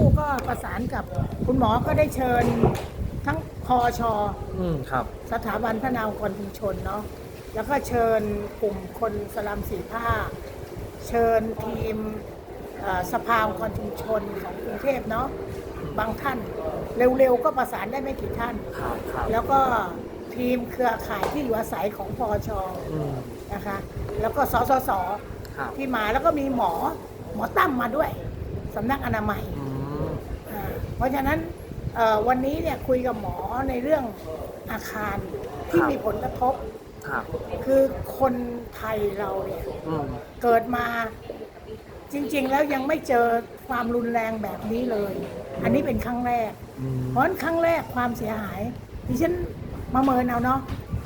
รู่ก็ประสานกับคุณหมอก็ได้เชิญทั้งพอชอืมครับ สถาบันพระนาวกรชุมชนเนาะแล้วก็เชิญกลุ่มคนสลัมสีผ้า เชิญทีมเอ่อสภาองค์กรชุมชนของกรุงเทพเนาะบางท่านเร็วๆ ก็ประสานได้ไม่กี่ท่าน ครับครับแล้วก็ทีมเครือข่ายที่อยู่อาศัยของพอชอืมนะคะ แล้วก็สสส ครับ ที่มาแล้วก็มีหมอหมอตั้มมาด้วยสำนักอนามัย อืมอ่า เพราะฉะนั้นเอ่อวันนี้เนี่ยคุยกับหมอในเรื่องอาคารที่มีผลกระทบครับคือคนไทยเราเนี่ยอืมเกิดมาจริง ๆ แล้วยังไม่เจอความรุนแรงแบบนี้เลย อันนี้เป็นครั้งแรกอืมเพราะฉะนั้นครั้งแรกความเสียหายดิฉันมาเมินเอาเนาะ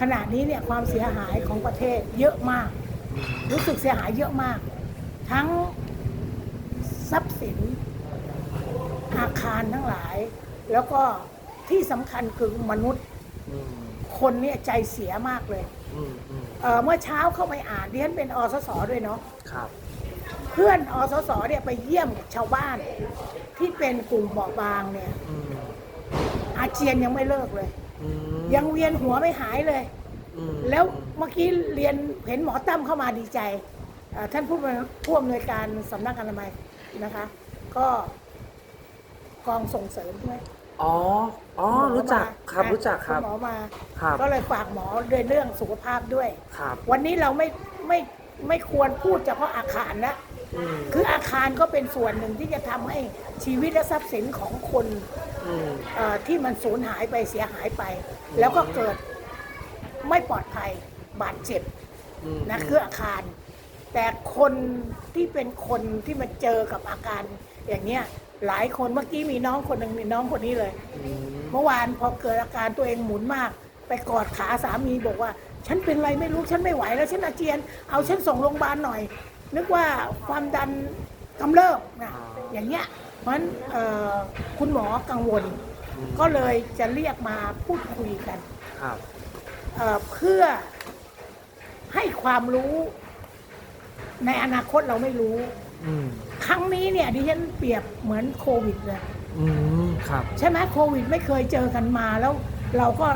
ขณะนี้เนี่ยความเสียหายของประเทศเยอะมาก รู้สึกเสียหายเยอะมาก ทั้งทรัพย์สิน อาคารทั้งหลาย แล้วก็ที่สำคัญคือมนุษย์อืมคนเนี่ยใจเสียมากเลยอืมอืมเอ่อเมื่อเช้าเข้าไปอ่านดิฉันเป็นอสสด้วยเนาะครับเพื่อนอสสเนี่ยไปเยี่ยมชาวบ้าน ที่เป็นกลุ่มเบาะบางเนี่ยอืมอาเจียนยังไม่เลิกเลยอืมยังเวียนหัวไม่หายเลยอืมแล้วเมื่อกี้เรียนเห็นหมอตั้มเข้ามาดีใจเอ่อท่านผู้บริผู้อำนวยการสำนักอนามัยนะคะ ก็ กองส่งเสริมใช่ไหมอ๋อ อ๋อหมอรู้จักมาครับอะรู้จักครับณหมอมาครับก็เลยฝากหมอด้วยเรื่องสุขภาพด้วย ครับ วันนี้เราไม่ไม่ไม่ควรพูดเฉพาะอาคารนะอืมคืออาคารก็เป็นส่วนหนึ่งที่จะทำให้ชีวิตและทรัพย์สินของคนอืมเอ่อที่มันสูญหายไปเสียหายไป แล้วก็เกิดไม่ปลอดภัยบาดเจ็บอืมนะคืออาคาร แต่คนที่เป็นคนที่มาเจอกับอาการอย่างเนี้ย หลายคนเมื่อกี้มีน้องคนหนึ่งมีน้องคนนี้เลยอืมเมื่อวานพอเกิดอาการตัวเองหมุนมาก ไปกอดขาสามีบอกว่า ฉันเป็นอะไรไม่รู้ฉันไม่ไหวแล้วฉันอาเจียน เอาฉันส่งโรงพยาบาลหน่อย นึกว่าความดันกำเริบนะอย่างเงี้ยเพราะฉะนั้นเอ่อคุณหมอกังวล ก็เลยจะเรียกมาพูดคุยกันครับเอ่อเพื่อให้ความรู้ ในอนาคตเราไม่รู้ อืม ครั้งนี้เนี่ยดิฉันเปรียบเหมือนโควิดเลยอืมครับ ใช่ไหมโควิดไม่เคยเจอกันมาแล้วเราก็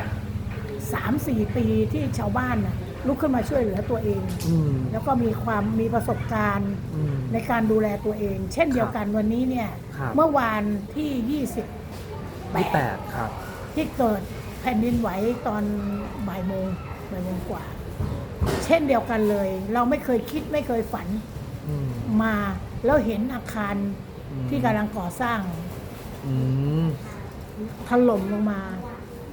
สามสี่ปีที่ชาวบ้านน่ะลุกขึ้นมาช่วยเหลือตัวเอง อืม แล้วก็มีความมีประสบการณ์อืม ในการดูแลตัวเอง เช่นเดียวกันวันนี้เนี่ยครับ เมื่อวานที่ยี่แป28 ดครับ ที่เกิดแผ่นดินไหวตอนบ่ายโมงบ่ายโมงกว่า เช่นเดียวกันเลย เราไม่เคยคิดไม่เคยฝันอืม มา แล้วเห็นอาคารอืมที่กำลังก่อสร้างอืมถล่มลงมา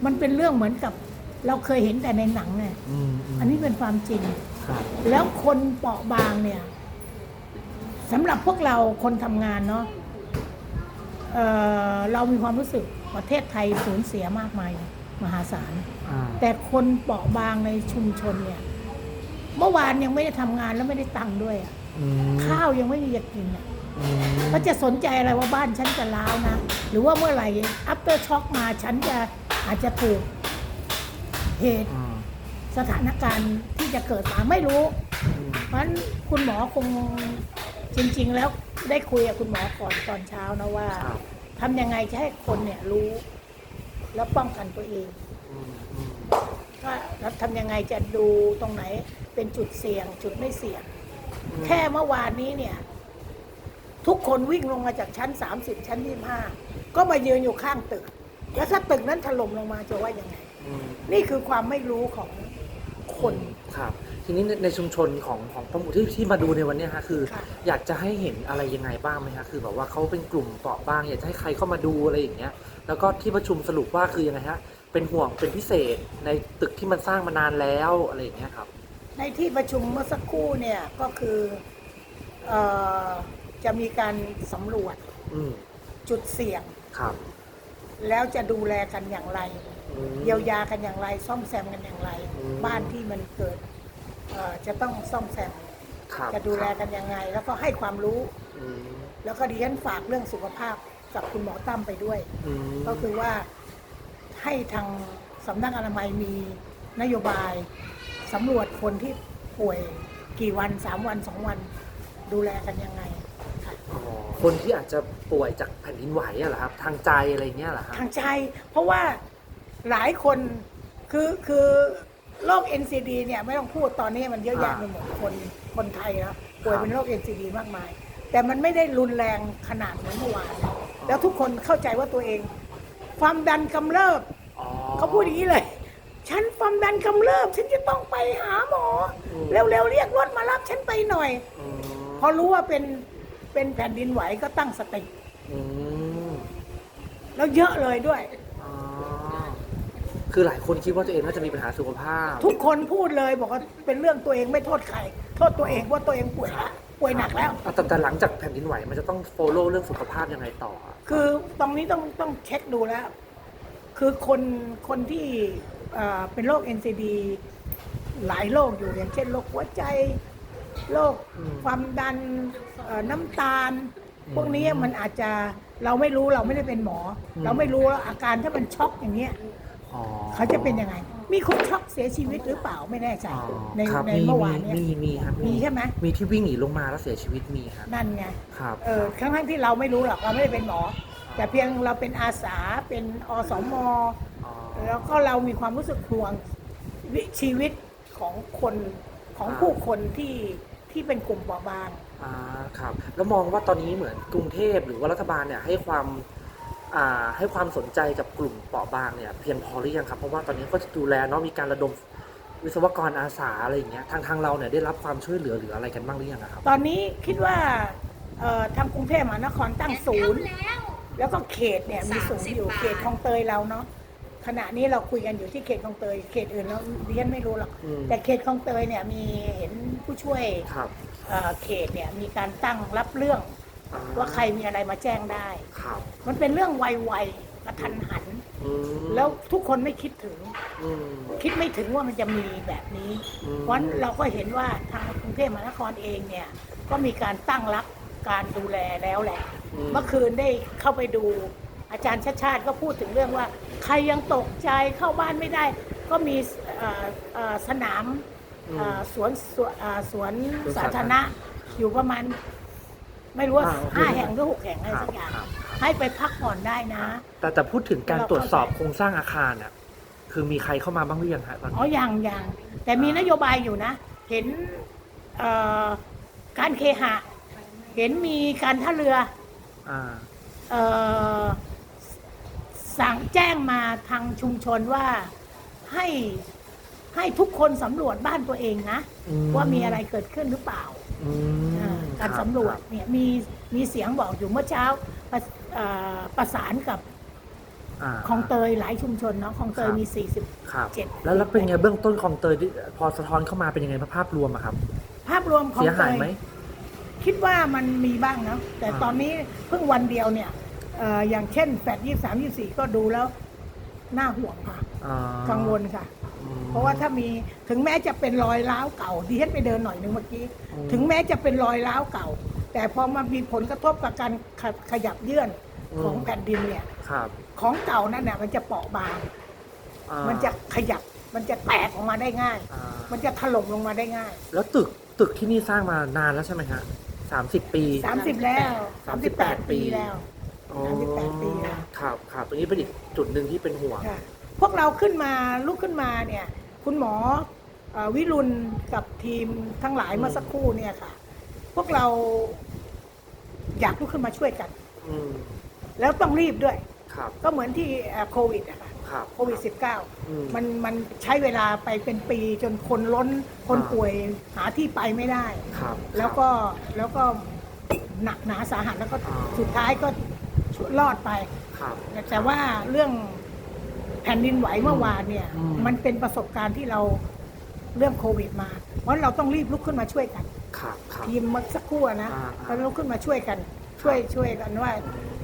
มันเป็นเรื่องเหมือนกับ เราเคยเห็นแต่ในหนังไงอืมมอันนี้เป็นความจริง ครับแล้วคนเปราะบางเนี่ยสำหรับพวกเราคนทำงานเนาะเอ่อเรามีความรู้สึกประเทศไทยสูญเสียมากมายมหาศาล อ่าแต่คนเปราะบางในชุมชนเนี่ย เมื่อวานยังไม่ได้ทำงานแล้วไม่ได้ตังค์ด้วยอะ อืมข้าวยังไม่มีจะกินอะอืมก็จะสนใจอะไรว่าบ้านฉันจะล้าวนะ หรือว่าเมื่อไหร่ after shock มาฉันจะอาจจะถูกเหตุอ่าสถานการณ์ที่จะเกิดมาไม่รู้อืมเพราะฉะนั้นคุณหมอคงจริง ๆ แล้วได้คุยกับคุณหมอก่อนตอนเช้านะว่าครับทำยังไงจะให้คนเนี่ยรู้ แล้วป้องกันตัวเองอืมอืม ว่าแล้วทำยังไงจะดูตรงไหนเป็นจุดเสี่ยง จุดไม่เสี่ยง แค่เมื่อวานนี้เนี่ย ทุกคนวิ่งลงมาจากชั้น30ชั้น25ก็มายืนอยู่ข้างตึก แล้วถ้าตึกนั้นถล่มลงมาจะว่ายังไง อืมนี่คือความไม่รู้ของคน ครับ ทีนี้ในในชุมชนของของพระหมูที่ที่มาดูในวันเนี้ยฮะคือ ค่ะ อยากจะให้เห็นอะไรยังไงบ้างไหมฮะคือแบบว่าเขาเป็นกลุ่มเปราะบาง อยากจะให้ใครเข้ามาดูอะไรอย่างเงี้ย แล้วก็ที่ประชุมสรุปว่าคือยังไงฮะเป็นห่วงเป็นพิเศษในตึกที่มันสร้างมานานแล้วอะไรอย่างเงี้ยครับ ในที่ประชุมเมื่อสักครู่เนี่ยก็คือเออจะมีการสำรวจอืมจุดเสี่ยง ครับแล้วจะดูแลกันอย่างไร อืม เยียวยากันอย่างไร ซ่อมแซมกันอย่างไร อืม บ้านที่มันเกิดเอ่อจะต้องซ่อมแซมครับจะดูแลกันยังไง แล้วก็ให้ความรู้ อืมแล้วก็ดิฉันฝากเรื่องสุขภาพกับคุณหมอตั้มไปด้วย อืมก็คือว่าให้ทางสำนักอนามัยมีนโยบาย สำรวจคนที่ป่วยกี่วันสามวันสองวันดูแลกันยังไงค่ะอ๋อคนที่อาจจะป่วยจากแผ่นดินไหวอะเหรอครับทางใจอะไรเงี้ยเหรอครับทางใจเพราะว่าหลายคนคือคือโรค NCD เนี่ยไม่ต้องพูดตอนนี้มันเยอะแยะอ่าไปหมดคนคนไทยแล้วป่วยครับเป็นโรค NCD มากมาย แต่มันไม่ได้รุนแรงขนาดเหมือนเมื่อวานแล้วทุกคนเข้าใจว่าตัวเอง ความดันกำเริบอ๋อเขาพูดอย่างนี้เลย ฉันความดันกำเริบ ฉันจะต้องไปหาหมอ อืม เร็วๆเรียกรถมารับฉันไปหน่อย อืมพอรู้ว่าเป็นเป็นแผ่นดินไหวก็ตั้งสติอืมแล้วเยอะเลยด้วย อ๋อคือหลายคนคิดว่าตัวเองน่าจะมีปัญหาสุขภาพ ทุกคนพูดเลยบอกว่าเป็นเรื่องตัวเองไม่โทษใครโทษตัวเองว่าตัวเองป่วยละป่วยหนักแล้วแต่แต่หลังจากแผ่นดินไหวมันจะต้องโฟโล่เรื่องสุขภาพยังไงต่ออะคือตรงนี้ต้องต้องเช็คดูแล้ว คือคนคนที่ เอ่อเป็นโรค NCD หลายโรคอยู่อย่างเช่นโรคหัวใจโรคความดันเอ่อน้ำตาล พวกนี้มันอาจจะเราไม่รู้เราไม่ได้เป็นหมอ เราไม่รู้ว่าอาการถ้ามันช็อกอย่างเงี้ยอ๋อเขาจะเป็นยังไง มีคนช็อกเสียชีวิตหรือเปล่าไม่แน่ใจอ๋อในครับในมีเมื่อวานเนี้ยมีมีครับมีใช่ไหมมีที่วิ่งหนีลงมาแล้วเสียชีวิตมีครับนั่นไงครับเออทั้งทั้งๆที่เราไม่รู้หรอกเราไม่ได้เป็นหมอ แต่เพียงเราเป็นอาสาเป็นอสมอ๋อ แล้วก็เรามีความรู้สึกห่วงวิชีวิตของคนของอ่าผู้คนที่ที่เป็นกลุ่มเปราะบางอ่าครับ แล้วมองว่าตอนนี้เหมือนกรุงเทพหรือว่ารัฐบาลเนี่ยให้ความอ่าให้ความสนใจกับกลุ่มเปราะบางเนี่ยเพียงพอหรือยังครับ เพราะว่าตอนนี้ก็จะดูแลเนาะมีการระดมวิศวกรอาสาอะไรอย่างเงี้ยทางทางเราเนี่ยได้รับความช่วยเหลือหรืออะไรกันบ้างหรือยังอะครับตอนนี้คิดว่าเอ่อทางกรุงเทพมหานครตั้งศูนย์ แล้วก็เขตเนี่ยมีศูนย์อยู่30เขตคลองเตยเราเนาะ ขณะนี้เราคุยกันอยู่ที่เขตคลองเตย เขตอื่นเราดิฉันไม่รู้หรอก อืมแต่เขตคลองเตยเนี่ยมีเห็นผู้ช่วยครับเอ่อเขตเนี่ยมีการตั้งรับเรื่องอ่ว่าใครมีอะไรมาแจ้งได้ ครับมันเป็นเรื่องไวๆกระทันหัน อืมแล้วทุกคนไม่คิดถึง อืม คิดไม่ถึงว่ามันจะมีแบบนี้ อืม เพราะฉะนั้นเราก็เห็นว่าทางกรุงเทพมหานครเองเนี่ย ก็มีการตั้งรับการดูแลแล้วแหละ เมื่อคืนได้เข้าไปดูอาจารย์ชาติชาติก็พูดถึงเรื่องว่า ใครยังตกใจเข้าบ้านไม่ได้ ก็มีเอ่อเอ่อสนามอืมเอ่อสวนสวนเอ่อสวนสวนสาสาธาธารรณะณะอยู่ประมาณ ไม่รู้ว่าอ่าโอเคห้าแห่งหรือหกแห่งอะไรครับสักอย่างครับให้ไปพักผ่อนได้นะ แต่แต่พูดถึงการเราตรวจสอบเข้าใจโครงสร้างอาคารน่ะคือมีใครเข้ามาบ้างหรือยังฮะตอนอ๋อนี้ยังยังแต่มีนโยบายอยู่นะ เห็นเอ่อการเคหะ เห็นมีการท่าเรืออ่าเอ่อ สั่งแจ้งมาทางชุมชนว่าให้ให้ทุกคนสำรวจบ้านตัวเองนะ อืมว่ามีอะไรเกิดขึ้นหรือเปล่าอืมอ่าการคบสำรวจคบเนี่ยมีมีเสียงบอกอยู่เมื่อเช้าประเอ่อประสานกับา คลองเตยหลายชุมชนเนาะคลองเตยครับ มี40ครับเจ็ดแล้วแล้วเป็นไงเบื้องต้นคลองเตยที่พอสะท้อนเข้ามาเป็นยังไงภาพรวมอะครับ ภาพรวมของเสียเตหายยไหม คิดว่ามันมีบ้างเนาะแต่อ่า ตอนนี้เพิ่งวันเดียวเนี่ยเอ่ออย่างเช่นแปดยี่สามยี่สี่ก็ดูแล้วน่าห่วงค่ะ อ่ากังวลค่ะ อืม เพราะว่าถ้ามีถึงแม้จะเป็นรอยร้าวเก่าดิฉันไปเดินหน่อยนึงเมื่อกี้ อืมถึงแม้จะเป็นรอยร้าวเก่า แต่พอมามีผลกระทบกับการขขยับเยื่อนของแผ่นดินเนี่ย ครับของเก่านั่นน่ะมันจะเปราะบาง อ่ามันจะขยับ มันจะแตกออกมาได้ง่าย อ่ามันจะถล่มลงมาได้ง่าย แล้วตึกตึกที่นี่สร้างมานานแล้วใช่ไหมฮะสามสิบปี 30 แล้ว 38 ปีแล้ว อ๋อ38ปีแล้วครับครับตรงนี้เป็นอีกจุดหนึ่งที่เป็นห่วง ค่ะพวกเราขึ้นมาลุกขึ้นมาเนี่ยคุณหมอเอ่อวิรุณกับทีมทั้งหลายอืมเมื่อสักครู่เนี่ยค่ะ พวกเราอยากลุกขึ้นมาช่วยกัน อืมแล้วต้องรีบด้วย ครับก็เหมือนที่เอ่อโควิดอะค่ะครับโควิดอืม -19 มันมันใช้เวลาไปเป็นปีจนคนล้นคนอ่า ป่วยหาที่ไปไม่ได้ ครับ แล้วก็แล้วก็หนักหนาสาหัสแล้วก็อ่า สุดท้ายก็ รอดไป ครับ แต่ว่าเรื่องแผ่นดินไหวเมื่อวานเนี่ย อืม มันเป็นประสบการณ์ที่เราเรื่องโควิดมา เพราะเราต้องรีบลุกขึ้นมาช่วยกัน ครับครับ ทีมเมื่อสักครู่อะนะอ่าเราลุกขึ้นมาช่วยกัน ช่วยช่วยกันว่า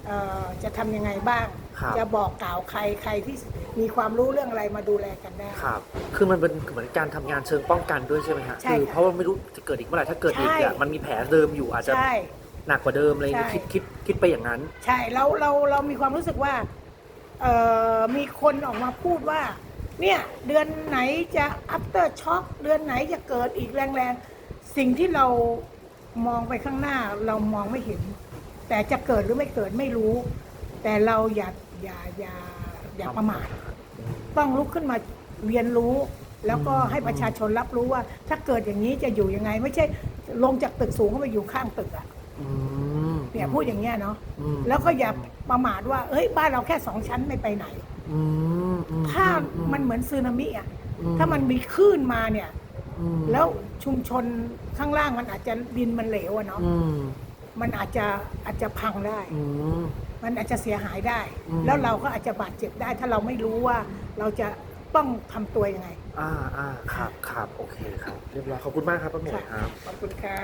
เอ่อจะทำยังไงบ้าง ครับ จะบอกกล่าวใครใครที่มีความรู้เรื่องอะไรมาดูแลกันได้ ครับ คือมันเป็นเหมือนการทำงานเชิงป้องกันด้วยใช่ไหมฮะใช่คือค่ะเพราะว่าไม่รู้จะเกิดอีกเมื่อไหร่ถ้าเกิดอีกใช่อะมันมีแผลเดิมอยู่อาจจะใช่ หนักกว่าเดิมอะไรอย่างเงี้ยใช่ คิดคิดคิดไปอย่างนั้น ใช่เราเราเรามีความรู้สึกว่าเอ่อมีคนออกมาพูดว่า เนี่ยเดือนไหนจะ after shock เดือนไหนจะเกิดอีกแรงๆ สิ่งที่เรามองไปข้างหน้าเรามองไม่เห็น แต่จะเกิดหรือไม่เกิดไม่รู้ แต่เราอย่าอย่าอย่าอย่าประมาทต้องลุกขึ้นมาเรียนรู้ แล้วก็ให้ประชาชนรับรู้ว่า ถ้าเกิดอย่างนี้จะอยู่ยังไง ไม่ใช่ลงจากตึกสูงเข้าไปอยู่ข้างตึกอะอืม เนี่ยพูดอย่างเงี้ยเนาะอืมแล้วก็อย่าประมาทว่าเอ้ยบ้านเราแค่สองชั้นไม่ไปไหน อืมอืถ้าอืมันเหมือนสึนามิอะอืถ้ามันมีคลื่นมาเนี่ย อืมแล้วชุมชนข้างล่างมันอาจจะดินมันเหลวอะเนาะอืมมันอาจจะอาจจะพังได้ อืม มันอาจจะเสียหายได้ อืม แล้วเราก็อาจจะบาดเจ็บได้ ถ้าเราไม่รู้ว่าเราจะต้องทำตัวยังไง อ่าอ่าครับครับโอเคครับ เรียบร้อยขอบคุณมากครับป้าหมวยครับ ขอบคุณค่ะ